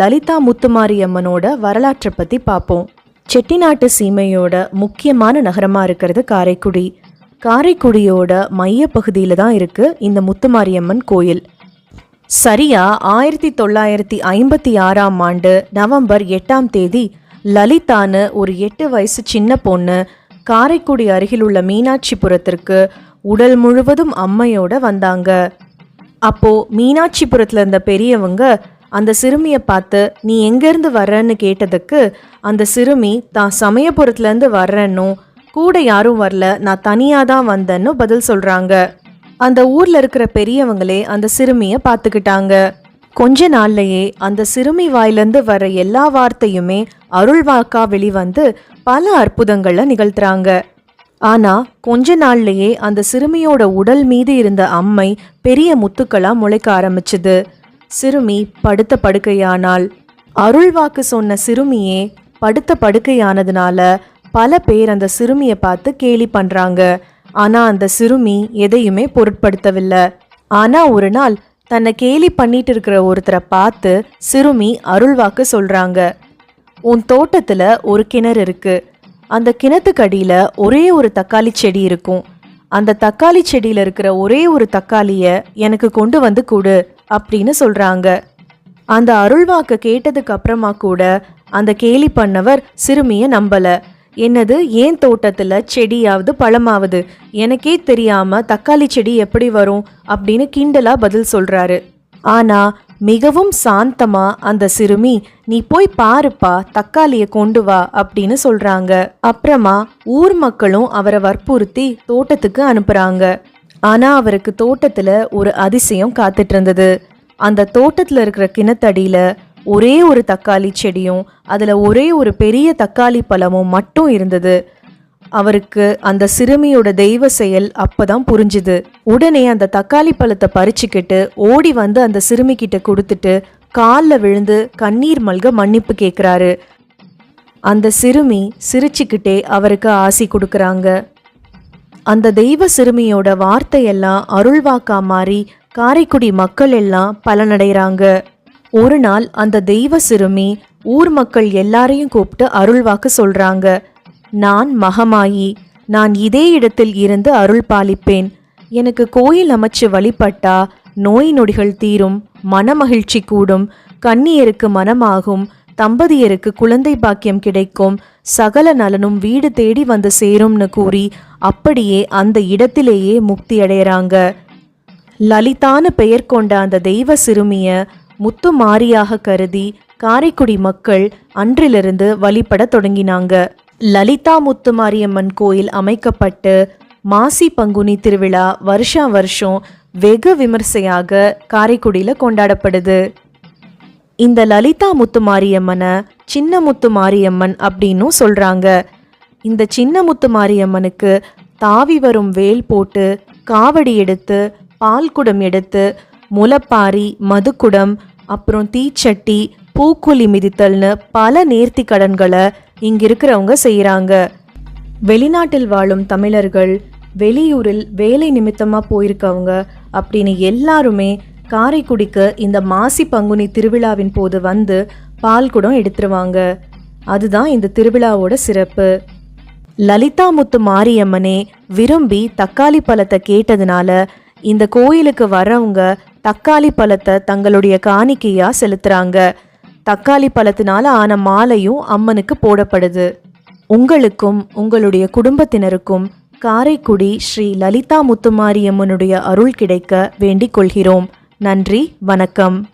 லலிதா முத்துமாரியம்மனோட வரலாற்றை பற்றி பார்ப்போம் செட்டிநாட்டு சீமையோட முக்கியமான நகரமாக இருக்கிறது காரைக்குடி. காரைக்குடியோட மையப்பகுதியில் தான் இருக்குது இந்த முத்துமாரியம்மன் கோயில். சரியா ஆயிரத்தி தொள்ளாயிரத்தி ஐம்பத்தி ஆறாம் ஆண்டு நவம்பர் எட்டாம் தேதி லலிதான்னு ஒரு எட்டு வயசு சின்ன பொண்ணு காரைக்குடி அருகில் உள்ள மீனாட்சிபுரத்திற்கு உடல் முழுவதும் அம்மையோட வந்தாங்க. அப்போ மீனாட்சிபுரத்தில் இருந்த பெரியவங்க அந்த சிறுமியை பார்த்து நீ எங்கேருந்து வர்றன்னு கேட்டதுக்கு அந்த சிறுமி தான் சமயபுரத்துலேருந்து வர்றேன்னும் கூட யாரும் வரல நான் தனியாக தான் வந்தேன்னு பதில் சொல்கிறாங்க அந்த ஊரில் இருக்கிற பெரியவங்களே அந்த சிறுமியை பார்த்துக்கிட்டாங்க. கொஞ்ச நாள்லயே அந்த சிறுமி வாயிலிருந்து வர எல்லா வார்த்தையுமே அருள்வாக்கா வெளிவந்து பல அற்புதங்களை நிகழ்த்துறாங்க. ஆனா கொஞ்ச நாள்லயே அந்த சிறுமியோட உடல் மீது இருந்த அம்மை பெரிய முத்துக்களா முளைக்க ஆரம்பிச்சுது. சிறுமி படுத்த படுக்கையானால் அருள் வாக்கு சொன்ன சிறுமியே படுத்த படுக்கையானதுனால பல பேர் அந்த சிறுமியை பார்த்து கேலி பண்றாங்க. ஆனா அந்த சிறுமி எதையுமே பொருட்படுத்தவில்லை. ஆனா ஒரு நாள் தன்னை கேலி பண்ணிட்டு இருக்கிற ஒருத்தரை பார்த்து சிறுமி அருள்வாக்கு சொல்றாங்க. உன் தோட்டத்துல ஒரு கிணறு இருக்கு. அந்த கிணத்துக்கடியில ஒரே ஒரு தக்காளி செடி இருக்கும். அந்த தக்காளி செடியில இருக்கிற ஒரே ஒரு தக்காளிய எனக்கு கொண்டு வந்து கொடு. அப்படின்னு சொல்றாங்க. அந்த அருள்வாக்க கேட்டதுக்கு அப்புறமா கூட அந்த கேலி பண்ணவர் சிறுமிய நம்பல. என்னது ஏன் தோட்டத்தில் செடியாவது பழமாவது? எனக்கே தெரியாம தக்காளி செடி எப்படி வரும் அப்படின்னு கிண்டலா பதில் சொல்றாரு. ஆனா மிகவும் சாந்தமா அந்த சிறுமி நீ போய் பாருப்பா தக்காளிய கொண்டு வா அப்படின்னு சொல்றாங்க. அப்புறமா ஊர் மக்களும் அவரை வற்புறுத்தி தோட்டத்துக்கு அனுப்புறாங்க. ஆனா அவருக்கு தோட்டத்துல ஒரு அதிசயம் காத்துட்டு இருந்தது அந்த தோட்டத்துல இருக்கிற கிணத்தடியில ஒரே ஒரு தக்காளி செடியும் அதுல ஒரே ஒரு பெரிய தக்காளி பழமும் மட்டும் இருந்தது. அவருக்கு அந்த சிறுமியோட தெய்வ செயல் அப்பதான் புரிஞ்சுது. உடனே அந்த தக்காளி பழத்தை பறிச்சுக்கிட்டு ஓடி வந்து அந்த சிறுமி கிட்ட கொடுத்துட்டு காலில் விழுந்து கண்ணீர் மல்க மன்னிப்பு கேட்குறாரு அந்த சிறுமி சிரிச்சுக்கிட்டே அவருக்கு ஆசி கொடுக்குறாங்க. அந்த தெய்வ சிறுமியோட வார்த்தையெல்லாம் அருள்வாக்கா மாறி காரைக்குடி மக்கள் எல்லாம் பலனடைகிறாங்க. ஒரு நாள் அந்த தெய்வ சிறுமி ஊர் மக்கள் எல்லாரையும் கூப்பிட்டு அருள்வாக்கு சொல்றாங்க. நான் மகமாயி நான் இதே இடத்தில் இருந்து அருள் பாலிப்பேன். எனக்கு கோயில் அமைச்சு வழிபட்டா நோய் நொடிகள் தீரும் மனமகிழ்ச்சி கூடும் கன்னியருக்கு மனமாகும் தம்பதியருக்கு குழந்தை பாக்கியம் கிடைக்கும் சகல நலனும் வீடு தேடி வந்து சேரும்னு கூறி அப்படியே அந்த இடத்திலேயே முக்தி லலிதான லலிதான்னு பெயர் கொண்ட அந்த தெய்வ சிறுமிய முத்து மாரியாக கருதி காரைக்குடி மக்கள் அன்றிலிருந்து வழிபட தொடங்கினாங்க. லலிதா முத்து மாரியம்மன் கோயில் அமைக்கப்பட்டு மாசி பங்குனி திருவிழா வருஷா வருஷம் வெகு விமர்சையாக காரைக்குடியில் கொண்டாடப்படுது. இந்த லலிதா முத்து மாரியம்மனை சின்ன முத்து மாரியம்மன் அப்படின்னும் சொல்கிறாங்க இந்த சின்ன முத்து மாரியம்மனுக்கு தாவி வரும் வேல் போட்டு காவடி எடுத்து பால்குடம் எடுத்து முலப்பாரி மதுக்குடம் அப்புறம் தீச்சட்டி பூக்குழி மிதித்தல்னு பல நேர்த்தி கடன்களை இங்க இருக்கிறவங்க செய்கிறாங்க வெளிநாட்டில் வாழும் தமிழர்கள் வெளியூரில் வேலை நிமித்தமாக போயிருக்கவங்க அப்படின்னு எல்லாருமே காரைக்குடிக்கு இந்த மாசி பங்குனி திருவிழாவின் போது வந்து பால்குடம் எடுத்துருவாங்க. அதுதான் இந்த திருவிழாவோட சிறப்பு. லலிதா முத்து மாரியம்மனே விரும்பி தக்காளி பழத்தை கேட்டதுனால இந்த கோயிலுக்கு வரவங்க தக்காளி பழத்தை தங்களுடைய காணிக்கையா செலுத்துறாங்க. தக்காளி பழத்தினால ஆன மாலையும் அம்மனுக்கு போடப்படுது. உங்களுக்கும் உங்களுடைய குடும்பத்தினருக்கும் காரைக்குடி ஸ்ரீ லலிதா முத்துமாரியம்மனுடைய அருள் கிடைக்க வேண்டிக் கொள்கிறோம். நன்றி வணக்கம்.